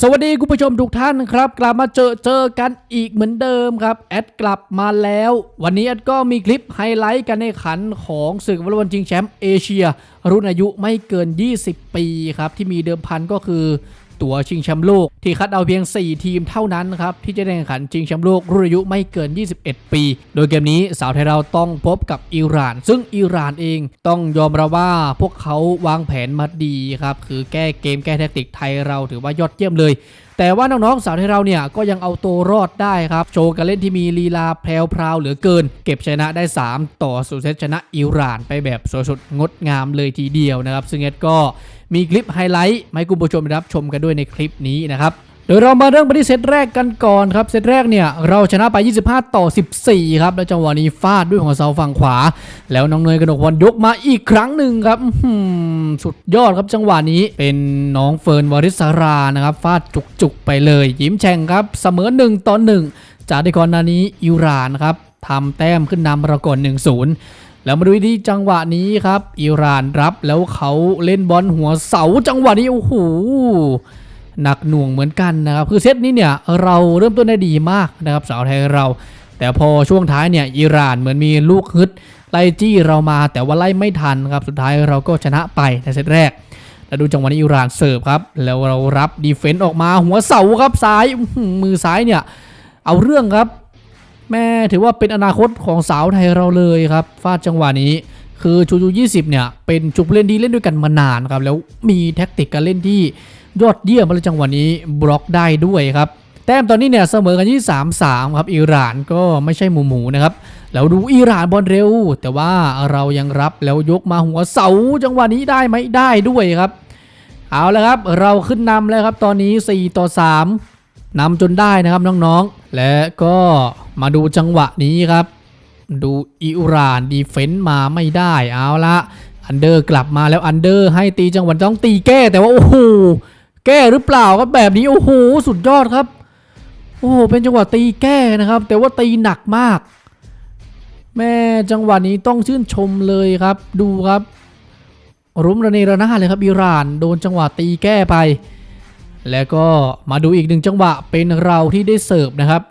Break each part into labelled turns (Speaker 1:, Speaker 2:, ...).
Speaker 1: สวัสดีคุณผู้ชมทุกท่านครับ กลับมาเจอเจอกันอีกเหมือนเดิมครับ แอดกลับมาแล้ว วันนี้แอดก็มีคลิปไฮไลท์กันในขันของศึกวอลเลย์บอลชิงแชมป์เอเชีย รุ่นอายุไม่เกิน 20 ปีครับ ที่มีเดิมพันก็คือ ตั๋วชิงแชมป์โลก ที่คัดเอาเพียง 4 ทีมเท่านั้นครับ ที่จะได้แข่งขันชิงแชมป์โลกรุ่นอายุไม่เกิน 21 ปี โดยเกมนี้สาวไทยเราต้องพบกับอิหร่าน ซึ่งอิหร่านเองต้องยอมรับว่าพวกเขาวางแผนมาดีครับคือแก้เกมแก้แทคติกไทยเราถือว่ายอดเยี่ยมเลยแต่ว่าน้องๆสาวไทยเราเนี่ยก็ยังเอาตัวรอดได้ครับ โชว์การเล่นที่มีลีลาแพรวเหลือเกิน เก็บชนะได้ 3 ต่อสุดเซตชนะอิหร่านไปแบบสวยสดงดงามเลยทีเดียวนะครับ ซึ่งเอ็ดก็ มีคลิปไฮไลท์มาให้คุณผู้ชมได้รับชมกันด้วยในคลิปนี้นะครับโดยเรามาเริ่มไปที่เซตแรกกันก่อนครับเซตแรกเนี่ยเราชนะไป 25 ต่อ 14 ครับ แล้วจังหวะนี้ฟาดด้วยหัวเสาฝั่งขวา แล้วน้องเนยกระดกบอลยกมาอีกครั้งหนึ่งครับสุดยอดครับจังหวะนี้เป็นน้องเฟิร์นวริศรานะครับฟาดจุกๆไปเลย ยิ้มแฉ่งครับ เสมอ1ต่อ1จากที่ก่อนหน้านี้อิหร่านครับทำแต้มขึ้นนำเราก่อน1-0 แล้วมาดูที่จังหวะนี้ครับ อิหร่านรับแล้วเขาเล่นบอลหัวเสาจังหวะนี้โอ้โหหนักหน่วงเหมือนกันนะครับคือเซตนี้เนี่ยเราเริ่มต้นได้ดีมากนะครับสาวไทยเรา แต่พอช่วงท้ายเนี่ยอิหร่านเหมือนมีลูกฮึดไล่จี้เรามาแต่ว่าไล่ไม่ทันครับสุดท้ายเราก็ชนะไปในเซตแรกแล้วดูจังหวะนี้อิหร่านเสิร์ฟครับ แล้วเรารับดีเฟนต์ออกมาหัวเสาครับซ้ายมือซ้ายเนี่ยเอาเรื่องครับ แม่ถือว่าเป็นอนาคตของสาวไทยเราเลยครับฟาดจังหวะนี้ คือชูจู20 เนี่ย เป็นจุกเล่นที่เล่นด้วยกันมานานครับ แล้วมีแท็กติกการเล่นที่ยอดเยี่ยมเลยจังหวะนี้บล็อกได้ด้วยครับ แต้มตอนนี้เนี่ยเสมอกันที่ 3-3 ครับอิหร่านก็ไม่ใช่หมูหมูนะครับแล้วดูอิหร่านบอลเร็ว แต่ว่าเรายังรับแล้วยกมาหัวเสาจังหวะนี้ได้ไหมได้ด้วยครับ เอาละครับ เราขึ้นนำแล้วครับตอนนี้ 4 ต่อ 3 นำจนได้นะครับน้องๆ และก็มาดูจังหวะนี้ครับ ดูอิรานดีเฟนต์มาไม่ได้เอาละอันเดอร์กลับมาแล้วอันเดอร์ให้ตีจังหวะต้องตีแก้แต่ว่าโอ้โหแก้หรือเปล่าครับแบบนี้โอ้โหสุดยอดครับ โอ้โหเป็นจังหวะตีแก้นะครับ แต่ว่าตีหนักมาก แม่จังหวะนี้ต้องชื่นชมเลยครับ ดูครับรุมระเนระนาเลยครับอิหร่าน โดนจังหวะตีแก้ไป แล้วก็มาดูอีกหนึ่งจังหวะเป็นเราที่ได้เสิร์ฟนะครับ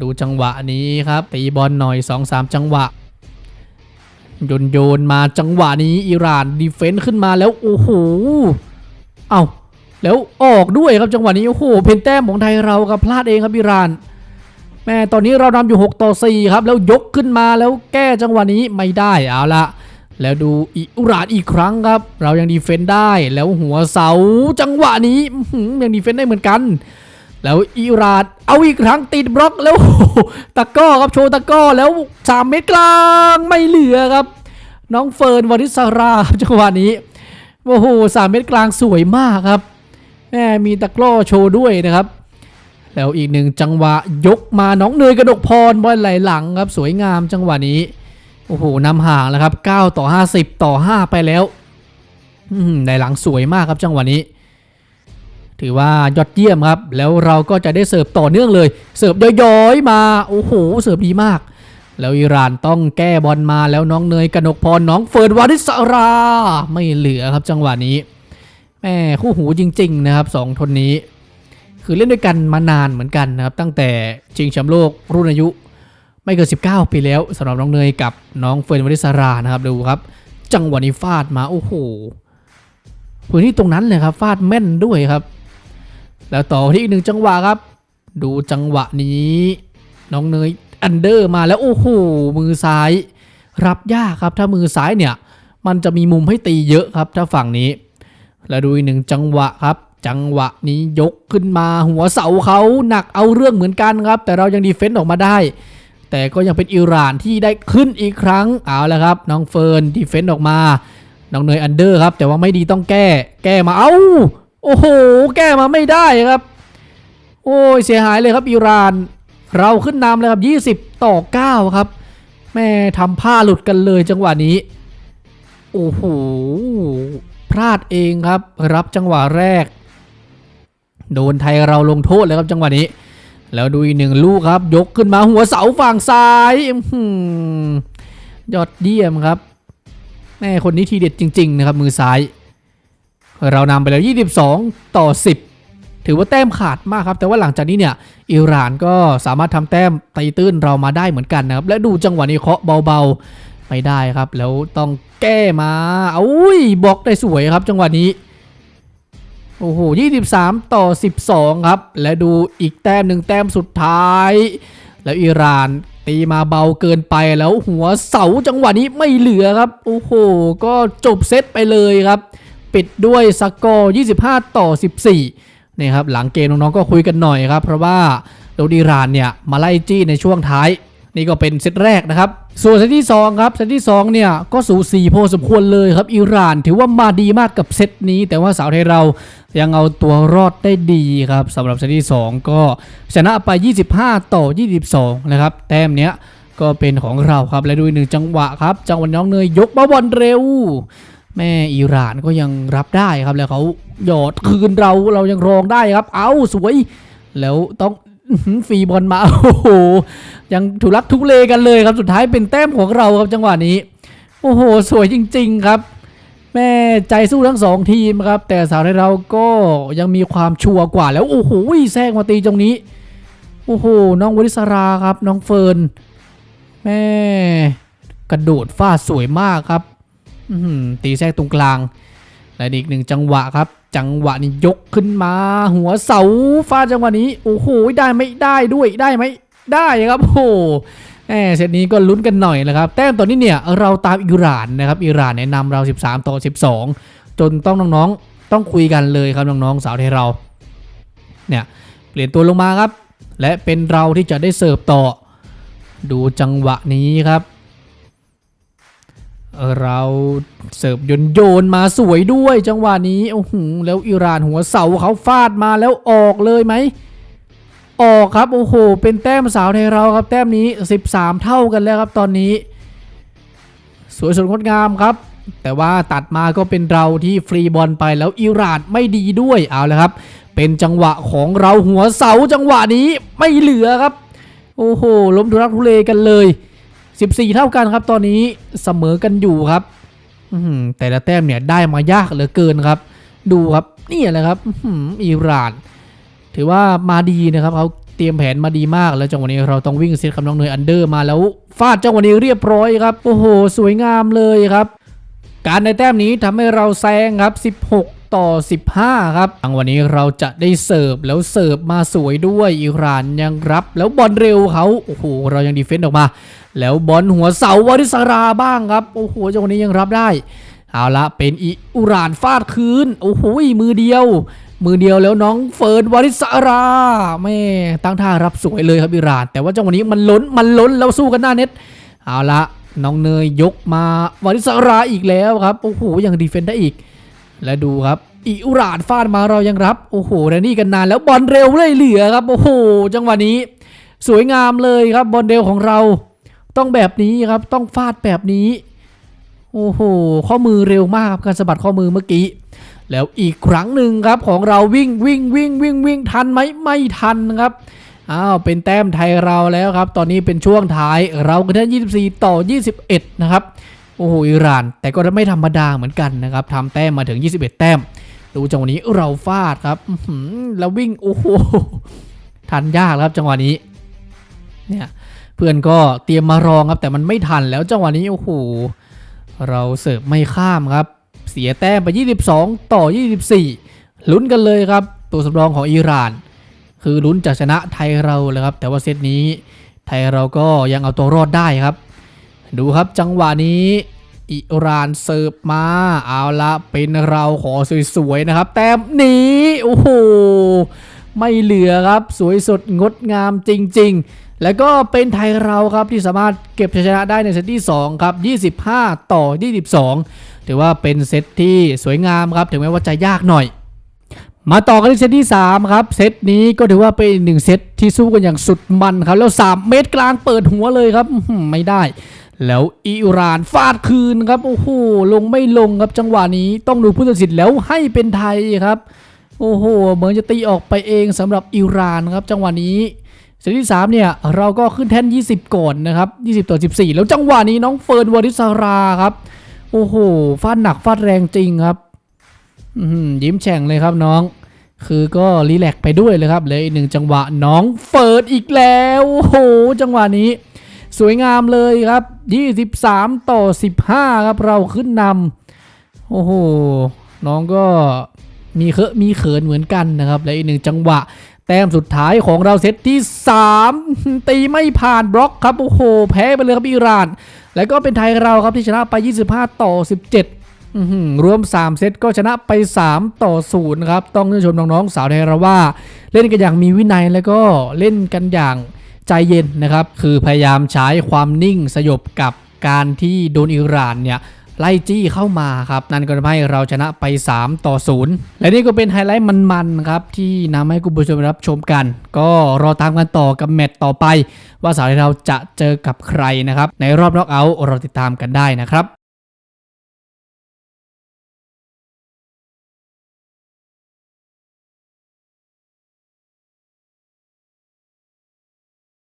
Speaker 1: ดูจังหวะนี้ครับตีบอลหน่อย 2-3 จังหวะโยนโยนมาจังหวะนี้อิหร่านดีเฟนต์ขึ้นมาแล้วโอ้โหเอาแล้วออกด้วยครับจังหวะนี้โอ้โหเป็นแต้มของไทยเราครับพลาดเองครับอิหร่านแม่ตอนนี้เรานำอยู่ 6 ต่อ 4 ครับ แล้วยกขึ้นมาแล้วแก้จังหวะนี้ไม่ได้เอาละ แล้วดูอิรานอีกครั้งครับ เรายังดีเฟนต์ได้แล้วหัวเสาจังหวะนี้ยังดีเฟนต์ได้เหมือนกัน แล้วอิรานเอาอีกครั้งติดบล็อกแล้วตะก้อครับโชว์ตะก้อแล้วสามเมตรกลางไม่เหลือครับ น้องเฟิร์นวริศราครับจังหวะนี้โอ้โหสามเมตรกลางสวยมากครับแม่มีตะกร้อโชว์ด้วยนะครับ แล้วอีกหนึ่งจังหวะยกมาน้องเนยกระดกพรบอลไหลหลังครับ สวยงามจังหวะนี้ โอ้โหนำห่างแล้วครับ 9 ต่อ 50 ต่อ 5 ไปแล้วอืมได้หลังสวยมากครับจังหวะนี้ ถือว่ายอดเยี่ยมครับ แล้วเราก็จะได้เสิร์ฟต่อเนื่องเลย เสิร์ฟย้อยๆ มาโอ้โหเสิร์ฟดีมาก แล้วอิหร่านต้องแก้บอลมาแล้วน้องเนยกนกพรน้องเฟิร์นวาริสรา ไม่เหลือครับจังหวะนี้แม่คู่หูจริง ๆ นะครับสองทนนี้ คือเล่นด้วยกันมานานเหมือนกันนะครับ ตั้งแต่ชิงแชมป์โลกรุ่นอายุ ไม่เกิน 19 ปีแล้วสำหรับน้องเนยกับน้องเฟิร์นวริสรานะครับดูครับ จังหวะนี้ฟาดมาโอ้โหพื้นที่ตรงนั้นเลยครับฟาดแม่นด้วยครับ แล้วต่อที่อีกหนึ่งจังหวะครับ ดูจังหวะนี้ น้องเนยอันเดอร์มาแล้วโอ้โหมือซ้าย รับยากครับถ้ามือซ้ายเนี่ย มันจะมีมุมให้ตีเยอะครับถ้าฝั่งนี้ แล้วดูอีกหนึ่งจังหวะครับ จังหวะนี้ยกขึ้นมาหัวเสาเขาหนักเอาเรื่องเหมือนกันครับ แต่เรายังดีเฟนต์ออกมาได้ แต่ก็ยังเป็นอิหร่านที่ได้ขึ้นอีกครั้งเอาแล้วครับ น้องเฟิร์นดีเฟนต์ออกมา น้องเนยอันเดอร์ครับ แต่ว่าไม่ดีต้องแก้ แก้มาเอ้าโอ้โห แก้มาไม่ได้ครับ โอ้ยเสียหายเลยครับอิหร่าน เราขึ้นนำเลยครับ 20 ต่อ 9 ครับ แม่ทำผ้าหลุดกันเลยจังหวะนี้ โอ้โห พลาดเองครับ รับจังหวะแรก โดนไทยเราลงโทษเลยครับจังหวะนี้ แล้วดูอีกหนึ่งลูกครับ ยกขึ้นมาหัวเสาฝั่งซ้ายยอดเยี่ยมครับ แม่คนนี้ทีเด็ดจริง ๆ นะครับ มือซ้าย เรานำไปแล้ว 22 ต่อ 10 ถือว่าแต้มขาดมากครับ แต่ว่าหลังจากนี้เนี่ย อิหร่านก็สามารถทำแต้มตีตื้นเรามาได้เหมือนกันนะครับ และดูจังหวะนี้เคาะเบาๆไม่ได้ครับ แล้วต้องแก้มาอุ้ยบล็อกได้สวยครับ จังหวะนี้ โอ้โห23 ต่อ 12 ครับ และดูอีกแต้มหนึ่งแต้มสุดท้าย แล้วอิหร่านตีมาเบาเกินไปแล้วหัวเสาจังหวะนี้ไม่เหลือครับ โอ้โห ก็จบเซตไปเลยครับ ปิดด้วยสกอร์25 ต่อ 14นี่ครับหลังเกมน้องๆก็คุยกันหน่อยครับ เพราะว่าโดนอิหร่านเนี่ยมาไล่จี้ในช่วงท้าย นี่ก็เป็นเซตแรกนะครับ ส่วนเซตที่ 2 ครับ เซตที่ 2 เนี่ย ก็สูสีพอสมควรเลยครับ อิหร่านถือว่ามาดีมากกับเซตนี้ แต่ว่าสาวไทยเรายังเอาตัวรอดได้ดีครับสำหรับเซตที่ 2 ก็ชนะไป 25 ต่อ 22 นะครับ แต้มเนี้ยก็เป็นของเราครับ และดูอีกหนึ่งจังหวะครับ จังหวะน้องเนยยกบอลเร็ว แม่อิหร่านก็ยังรับได้ครับ แล้วเขาหยอดคืนเราเรายังรองได้ครับ เอาสวยแล้วต้อง ฟรีบอลมาโอ้โหยังถูรักทุเลกันเลยครับสุดท้ายเป็นแต้มของเราครับจังหวะนี้ โอ้โห สวยจริง ๆครับ แม่ใจสู้ทั้งสองทีมครับ แต่สาวไทยเราก็ยังมีความชัวร์กว่าแล้ว โอ้โหแทรกมาตีตรงนี้ โอ้โห น้องวริศราครับ น้องเฟิร์นแม่กระโดดฟาดสวยมากครับตีแทรกตรงกลางและอีกหนึ่งจังหวะครับ จังหวะนี้ยกขึ้นมา หัวเสาฟาดจังหวะนี้โอ้โหได้ไหมได้ด้วยได้ไหมได้ครับโอ้แหมเซตนี้ก็ลุ้นกันหน่อยนะครับ แต้มตอนนี้เนี่ยเราตามอิหร่านนะครับอิหร่านแนะนำเรา 13 ต่อ 12 จนต้องน้องๆต้องคุยกันเลยครับน้องๆสาวไทยเราเนี่ยเปลี่ยนตัวลงมาครับ และเป็นเราที่จะได้เสิร์ฟต่อ ดูจังหวะนี้ครับ เราเสิร์ฟโยนโยนมาสวยด้วยจังหวะนี้โอ้โหแล้วอิหร่านหัวเสาเขาฟาดมาแล้วออกเลยไหมออกครับโอ้โห เป็นแต้มสาวไทยเราครับ แต้มนี้ 13 เท่ากันแล้วครับตอนนี้ สวยสดงดงามครับ แต่ว่าตัดมาก็เป็นเราที่ฟรีบอลไปแล้วอิหร่านไม่ดีด้วยเอาละครับ เป็นจังหวะของเราหัวเสาจังหวะนี้ไม่เหลือครับ โอ้โหล้มทุรักทุเลกันเลย 14 เท่ากันครับ ตอนนี้เสมอกันอยู่ครับแต่ละแต้มเนี่ยได้มายากเหลือเกินครับ ดูครับนี่แหละครับอิหร่าน ถือว่ามาดีนะครับเขาเตรียมแผนมาดีมากแล้วจังหวะนี้เราต้องวิ่งเซตคำน้องเนยอันเดอร์มาแล้วฟาดจังหวะนี้เรียบร้อยครับ โอ้โห สวยงามเลยครับ การในแต้มนี้ทำให้เราแซงครับ 16 ต่อ 15 ครับทางวันนี้เราจะได้เสิร์ฟแล้วเสิร์ฟมาสวยด้วยอิหร่านยังรับ แล้วบอลเร็วเขาโอ้โหเรายังดีเฟนต์ออกมา แล้วบอลหัวเสาวาริสราบ้างครับโอ้โหจังหวะนี้ยังรับได้เอาละเป็นอิหร่านฟาดคืนโอ้โหมือเดียว มือเดียวแล้วน้องเฟิร์นวาริสราแม่ตั้งท่ารับสวยเลยครับอิหร่าน แต่ว่าจังหวะนี้มันล้นมันล้นแล้วสู้กันหน้าเน็ตเอาละ น้องเนยยกมาวาริสราอีกแล้วครับ โอ้โหยังดีเฟนได้อีก และดูครับอิหร่านฟาดมาเรายังรับ โอ้โหแรนนี่กันนานแล้วบอลเร็วเลยเหลือครับ โอ้โห จังหวะนี้ สวยงามเลยครับบอลเร็วของเรา ต้องแบบนี้ครับ ต้องฟาดแบบนี้ โอ้โห ข้อมือเร็วมากครับการสะบัดข้อมือเมื่อกี้ แล้วอีกครั้งหนึ่งครับของเราวิ่งวิ่งวิ่งวิ่งวิ่งทันไหมไม่ทันครับ อ้าวเป็นแต้มไทยเราแล้วครับ ตอนนี้เป็นช่วงท้ายเรากันที่ง24 ต่อ 21 นะครับโอ้โหอิหร่าน แต่ก็ไม่ธรรมดาเหมือนกันนะครับทำแต้มมาถึง 21 แต้ม ดูจังหวะนี้เราฟาดครับแล้ววิ่งโอ้โหทันยากครับจังหวะนี้ เนี่ยเพื่อนก็เตรียมมารองครับแต่มันไม่ทันแล้วจังหวะนี้โอ้โหเราเสิร์ฟไม่ข้ามครับ เสียแต้มไป 22 ต่อ 24 ลุ้นกันเลยครับ ตัวสำรองของอิหร่าน คือลุ้นจะชนะไทยเราเลยครับ แต่ว่าเซตนี้ไทยเราก็ยังเอาตัวรอดได้ครับ ดูครับจังหวะนี้อิหร่านเสิร์ฟมาเอาละเป็นเราขอสวยๆนะครับ แต้มหนี้โอ้โหไม่เหลือครับสวยสดงดงามจริง ๆ แล้วก็เป็นไทยเราครับที่สามารถเก็บชัยชนะได้ในเซตที่ 2 ครับ 25 ต่อ 22 ถือว่าเป็นเซตที่สวยงามครับ ถึงแม้ว่าจะยากหน่อย มาต่อกันที่เซตที่ 3 ครับ เซตนี้ก็ถือว่าเป็นหนึ่งเซตที่สู้กันอย่างสุดมันครับ แล้ว 3 เมตรกลางเปิดหัวเลยครับไม่ได้ แล้วอิหร่านฟาดคืนครับ โอ้โหลงไม่ลงครับจังหวะนี้ต้องดูผู้ตัดสินแล้วให้เป็นไทยครับ โอ้โหเหมือนจะตีออกไปเองสำหรับอิหร่านครับ จังหวะนี้เซตที่ 3 เนี่ยเราก็ขึ้นแท่น 20 ก่อนนะครับ 20 ต่อ 14 แล้วจังหวะนี้น้องเฟิร์นวริศราครับ โอ้โหฟาดหนักฟาดแรงจริงครับยิ้มแฉ่งเลยครับน้อง คือก็รีแลกไปด้วยเลยครับเลยอีกหนึ่งจังหวะน้องเฟิร์ดอีกแล้วโอ้โหจังหวะนี้ สวยงามเลยครับ 23 ต่อ 15 ครับเราขึ้นนำโอ้โหน้องก็มีเคอะมีเขินเหมือนกันนะครับและอีกหนึ่งจังหวะ แต้มสุดท้ายของเราเซตที่ 3 ตีไม่ผ่านบล็อกครับโอ้โหแพ้ไปเลยครับอิหร่าน แล้วก็เป็นไทยเราครับที่ชนะไป 25 ต่อ 17 รวม 3 เซตก็ชนะไป 3 ต่อ0ครับ ต้องชื่นชมน้องๆสาวไทยเราว่า เล่นกันอย่างมีวินัยแล้วก็เล่นกันอย่างใจเย็นนะครับ คือพยายามใช้ความนิ่งสยบกับการที่โดนอิหร่านเนี่ยไล่จี้เข้ามาครับ นั่นก็ทำให้เราชนะไป 3 ต่อ 0 และนี่ก็เป็นไฮไลท์มันๆครับ ที่นำให้คุณผู้ชมรับชมกัน ก็รอตามกันต่อกับแมตต์ต่อไป ว่าสาวไทยเราจะเจอกับใครนะครับ ในรอบน็อกเอาท์เราติดตามกันได้นะครับ